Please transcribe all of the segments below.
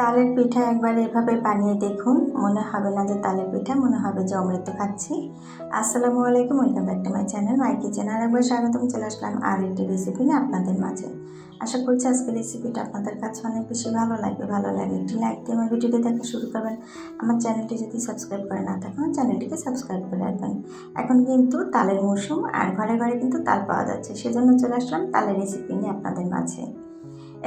তালের পিঠা একবার এভাবে বানিয়ে দেখুন। মনে হবে না যে তালের পিঠা, মনে হবে যে অমৃত খাচ্ছি। আসসালামু আলাইকুম, welcome back to my channel. My kitchen আর একবার স্বাগতম, চলে আসলাম আর একটি রেসিপি নিয়ে আপনাদের মাঝে। আশা করছি আজকে রেসিপিটা আপনাদের কাছে অনেক বেশি ভালো লাগবে। ভালো লাগে একটি লাইক দিয়ে আমার ভিডিওটি দেখা শুরু করবেন। আমার চ্যানেলটি যদি সাবস্ক্রাইব করে না থাকেন চ্যানেলটিকে সাবস্ক্রাইব করে রাখবেন। এখন কিন্তু তালের মৌসুম আর ঘরে ঘরে কিন্তু তাল পাওয়া যাচ্ছে। সেজন্য চলে আসলাম তালের রেসিপি নিয়ে আপনাদের মাঝে।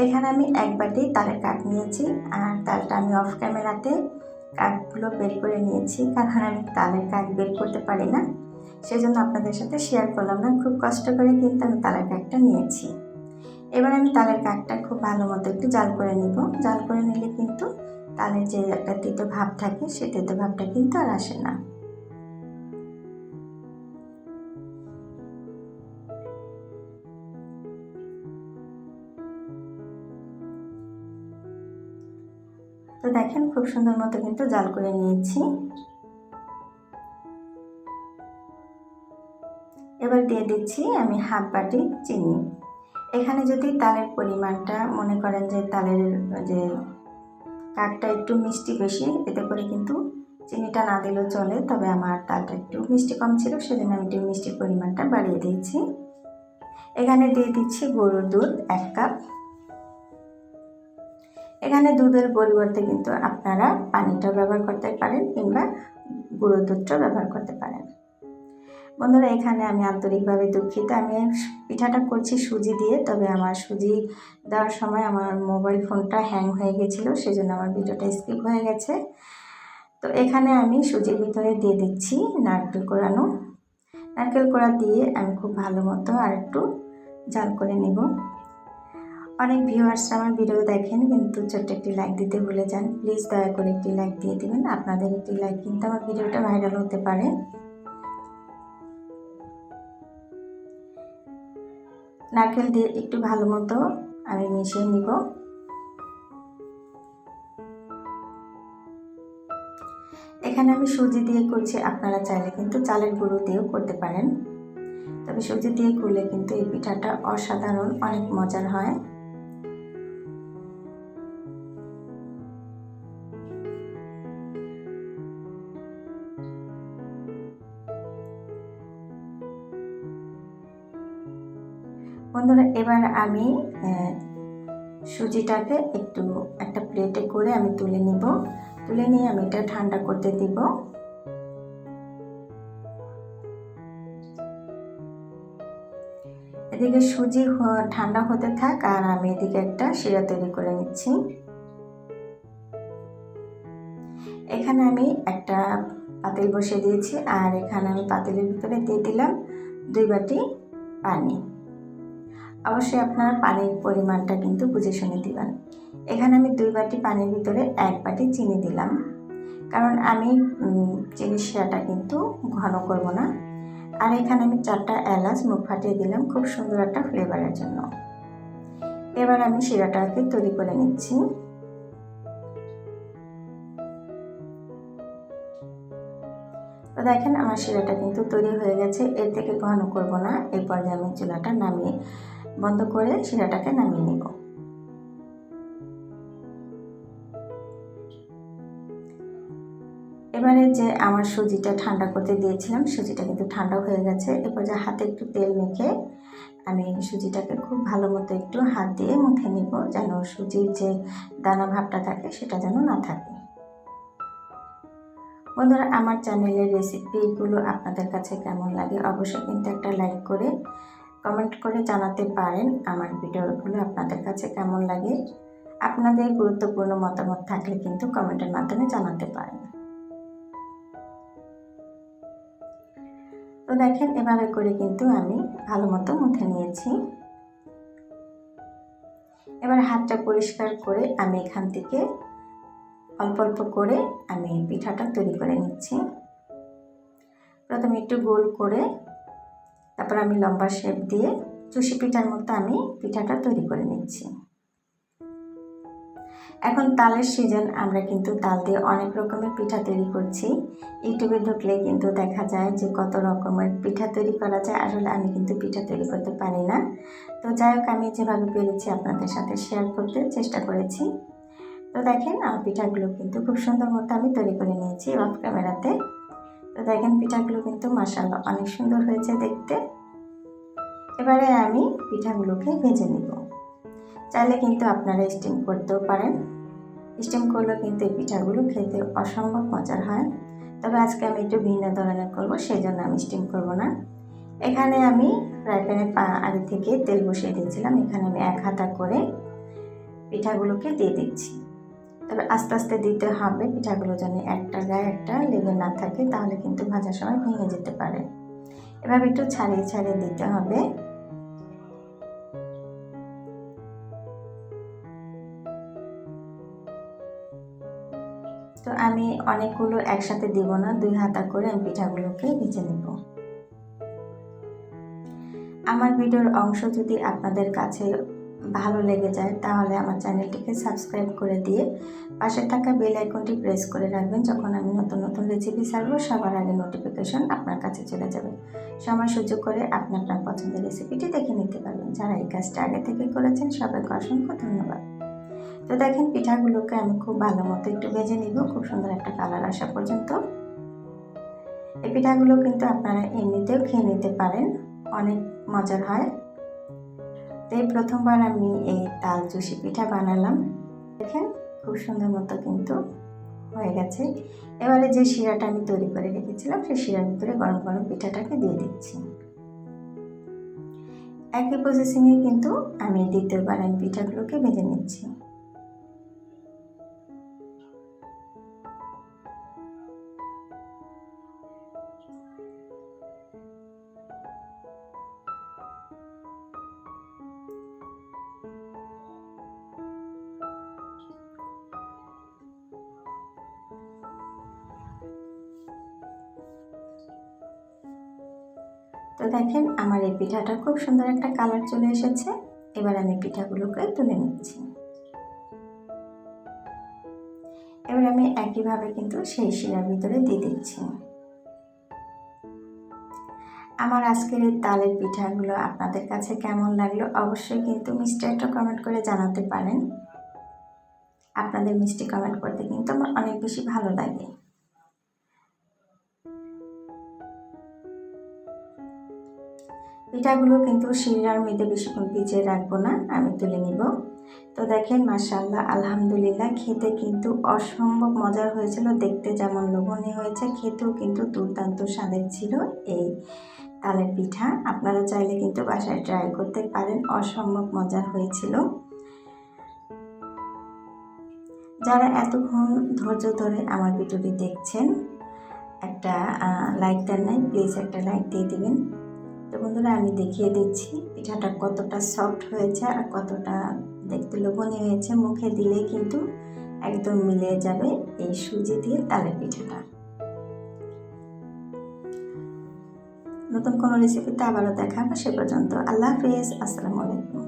এখানে আমি এক বাটি তালের কাঠ নিয়েছি আর তালটা আমি অফ ক্যামেরাতে কাঠগুলো বের করে নিয়েছি কারণ আমি তালের কাঠ বের করতে পারি না। সেজন্য আপনাদের সাথে শেয়ার করলাম না, খুব কষ্ট করে কিন্তু আমি তালের কাঠটা নিয়েছি। এবার আমি তালের কাঠটা খুব ভালো মতো একটু জাল করে নিব। জাল করে নিলে কিন্তু তালের যে একটা তিতো ভাব থাকে সেই তিতো ভাবটা কিন্তু আর আসে না। দেখেন, খুব সুন্দর মতো কিন্তু জাল করে নিয়েছি। এবার দিয়ে দিচ্ছি আমি হাফ বাটি চিনি। এখানে যদি তালের পরিমাণটা, মনে করেন যে তালের, যে কাকটা একটু মিষ্টি বেশি, এতে করে কিন্তু চিনিটা না দিলেও চলে, তবে আমার তালটা একটু মিষ্টি কম ছিল, সেজন্য আমি একটু মিষ্টির পরিমাণটা বাড়িয়ে দিয়েছি। এখানে দিয়ে দিচ্ছি গরুর দুধ এক কাপ। এখানে দুধের পরিবর্তে কিন্তু আপনারা পানিটাও ব্যবহার করতে পারেন কিংবা গুঁড়ো দুধটাও ব্যবহার করতে পারেন। বন্ধুরা, এখানে আমি আন্তরিকভাবে দুঃখিত। আমি পিঠাটা করছি সুজি দিয়ে, তবে আমার সুজি দেওয়ার সময় আমার মোবাইল ফোনটা হ্যাং হয়ে গেছিল, সেজন্য আমার ভিডিওটা স্কিপ হয়ে গেছে। তো এখানে আমি সুজির ভিতরে দিয়ে দিচ্ছি নারকেল কোড়ানো নারকেল কোড়া দিয়ে আমি খুব ভালো মতো আর একটু জাল করে নেব। অনেক ভিউয়ার্স আমার ভিডিও দেখেন, কিন্তু ছোট্ট একটি লাইক দিতে ভুলে যান। প্লিজ দয়া করে একটি লাইক দিয়ে দেবেন। আপনাদের একটি লাইক কিন্তু আমার ভিডিওটা ভাইরাল হতে পারে। নারকেল দিয়ে একটু ভালো মতো আমি মিশিয়ে নিব। এখানে আমি সুজি দিয়ে করছি আপনারা চাইলে কিন্তু চালের গুঁড়ো দিয়েও করতে পারেন। তবে সুজি দিয়ে করলে কিন্তু এই পিঠাটা অসাধারণ, অনেক মজার হয়। বন্ধুরা, এবার আমি সুজিটাকে একটু একটা প্লেটে করে আমি তুলে নিব। তুলে নিয়ে আমি এটা ঠান্ডা করতে দিব। এদিকে সুজি ঠান্ডা হতে থাক, আর আমি এদিকে একটা শিরা তৈরি করে নিচ্ছি। এখানে আমি একটা পাতিল বসিয়ে দিয়েছি, আর এখানে আমি পাতিলের ভিতরে দিয়ে দিলাম দুই বাটি পানি। অবশ্যই আপনারা পানির পরিমাণটা কিন্তু বুঝে শুনে দিবেন। এখানে আমি দুই বাটি পানির ভিতরে এক বাটি চিনি দিলাম। কারণ আমি চিনি শিরাটা কিন্তু ঘন করব না। আর এখানে আমি চারটা এলাচ মুখ ফাটিয়ে দিলাম খুব সুন্দর একটা ফ্লেভারের জন্য। এবার আমি শিরাটাকে তৈরি করে নিচ্ছি। তো দেখেন আমার শিরাটা কিন্তু তৈরি হয়ে গেছে। এর থেকে ঘন করব না। এই পর্যায়ে আমি চুলাটা নামিয়ে বন্ধ করে শিরাটাকে নামিয়ে নিব। এবারে যে আমার সুজিটা ঠান্ডা করতে দিয়েছিলাম, সুজিটা কিন্তু ঠান্ডা হয়ে গেছে। এরপর যে হাতে একটু তেল মেখে আমি সুজিটাকে খুব ভালো মতো একটু হাত দিয়ে মুখে নিব, যেন সুজির যে দানা ভাবটা থাকে সেটা যেন না থাকে। বন্ধুরা, আমার চ্যানেলের রেসিপিগুলো আপনাদের কাছে কেমন লাগে অবশ্যই কিন্তু একটা লাইক করে কমেন্ট করে জানাতে পারেন আমার ভিডিওগুলো আপনাদের কাছে কেমন লাগে। আপনাদের গুরুত্বপূর্ণ মতামত থাকলে কিন্তু কমেন্টের মাধ্যমে জানাতে পারেন। তো দেখেন, এভাবে করে কিন্তু আমি ভালো মতো মুখে নিয়েছি। এবার হাতটা পরিষ্কার করে আমি এখান থেকে অল্প অল্প করে আমি পিঠাটা তৈরি করে নিচ্ছি। প্রথমে একটু গোল করে তারপর আমি লম্বা শেপ দিয়ে চুষি পিঠার মতো আমি পিঠাটা তৈরি করে নিচ্ছি। এখন তালের সিজন আমরা কিন্তু তাল দিয়ে অনেক রকমের পিঠা তৈরি করছি। ইউটিউবে ঢুকলে কিন্তু দেখা যায় যে কত রকমের পিঠা তৈরি করা যায়। আসলে আমি কিন্তু পিঠা তৈরি করতে পারি না। তো যাই হোক, আমি যেভাবে পেরেছি আপনাদের সাথে শেয়ার করতে চেষ্টা করেছি। তো দেখেন, আমার পিঠাগুলো কিন্তু খুব সুন্দর মতো আমি তৈরি করে নিয়েছি অফ ক্যামেরাতে তো দেখেন পিঠাগুলো কিন্তু মাসাল্লাহ অনেক সুন্দর হয়েছে দেখতে। এবারে আমি পিঠাগুলোকে ভেজে নিব। চাইলে কিন্তু আপনারা স্টিম করতেও পারেন। স্টিম করলেও কিন্তু এই পিঠাগুলো খেতে অসম্ভব মজার হয়। তবে আজকে আমি একটু ভিন্ন ধরনের করব সেই জন্য আমি স্টিম করব না। এখানে আমি ফ্রাই প্যানে আগে থেকে তেল বসিয়ে দিয়েছিলাম। এখানে আমি এক হাতা করে পিঠাগুলোকে দিয়ে দিচ্ছি। তবে আস্তে আস্তে দিতে হবে, পিঠাগুলো যেন একটা গায়ে একটা, লেগে না থাকে, তাহলে কিন্তু ভাজার সময় ভেঙে যেতে পারে। এভাবে একটু ছাড়িয়ে ছাড়িয়ে দিতে হবে। তো আমি অনেকগুলো একসাথে দিব না, দুই হাতা করে আমি পিঠাগুলোকে ভেজে নেব। আমার ভিডিওর অংশ যদি আপনাদের কাছে ভালো লেগে যায়, তাহলে আমার চ্যানেলটিকে সাবস্ক্রাইব করে দিয়ে পাশে থাকা বেল আইকনটি প্রেস করে রাখবেন যখন আমি নতুন নতুন রেসিপি ছাড়বো, সবার আগে নোটিফিকেশন আপনার কাছে চলে যাবে। সময় সুযোগ করে আপনি আপনার পছন্দের রেসিপিটি দেখে নিতে পারবেন। যারা এই কাজটা আগে থেকে করেছেন, সবাইকে অসংখ্য ধন্যবাদ। তো দেখেন, পিঠাগুলোকে আমি খুব ভালো মতো একটু ভেজে নিব। খুব সুন্দর একটা কালার আসা পর্যন্ত। এই পিঠাগুলো কিন্তু আপনারা এমনিতেও খেয়ে নিতে পারেন। অনেক মজার হয়। তো এই প্রথমবার আমি এই তাল চুষি পিঠা বানালাম। দেখেন, খুব সুন্দর মতো কিন্তু হয়ে গেছে। এবারে যে শিরাটা আমি তৈরি করে রেখেছিলাম, সেই শিরার ভিতরে গরম গরম পিঠাটাকে দিয়ে দিচ্ছি। একই প্রসেসিংয়ে কিন্তু আমি দ্বিতীয়বার আমি পিঠাগুলোকে ভেজে নিচ্ছি। তো দেখেন, আমার এই পিঠাটা খুব সুন্দর একটা কালার চলে এসেছে। এবার আমি পিঠাগুলোকে তুলে নিচ্ছি। এবার আমি একইভাবে কিন্তু সেই শিরার ভিতরে দিয়ে দিচ্ছি। আমার আজকের এই তালের পিঠাগুলো আপনাদের কাছে কেমন লাগল অবশ্যই কিন্তু মিষ্টি একটা কমেন্ট করে জানাতে পারেন। আপনাদের মিষ্টি কমেন্ট করতে কিন্তু আমার অনেক বেশি ভালো লাগে। পিঠাগুলো কিন্তু শিরার মধ্যে বেশিক্ষণ ভিজিয়ে রাখব না, আমি তুলে নিব। তো দেখেন মাসাল্লাহ আলহামদুলিল্লাহ, খেতে কিন্তু অসম্ভব মজার হয়েছিল, দেখতে যেমন লোভনীয় হয়েছে, খেতেও কিন্তু দুর্দান্ত স্বাদের ছিল এই তালের পিঠা। আপনারা চাইলে কিন্তু বাসায় ট্রাই করতে পারেন, অসম্ভব মজার হয়েছিল। যারা এতক্ষণ ধৈর্য ধরে আমার ভিডিওটি দেখছেন, একটা লাইক দেন নাই প্লিজ একটা লাইক দিয়ে দিবেন। তো বন্ধুরা, আমি দেখিয়ে দিচ্ছি পিঠাটা কতটা সফট হয়েছে আর কতটা দেখতে লোভনীয় হয়েছে। মুখে দিলে কিন্তু একদম মিলে যাবে এই সুজি দিয়ে তালের পিঠাটা। নতুন কোনো রেসিপিতে আবারও দেখাবো, সে পর্যন্ত আল্লাহ হাফেজ, আসসালামু আলাইকুম।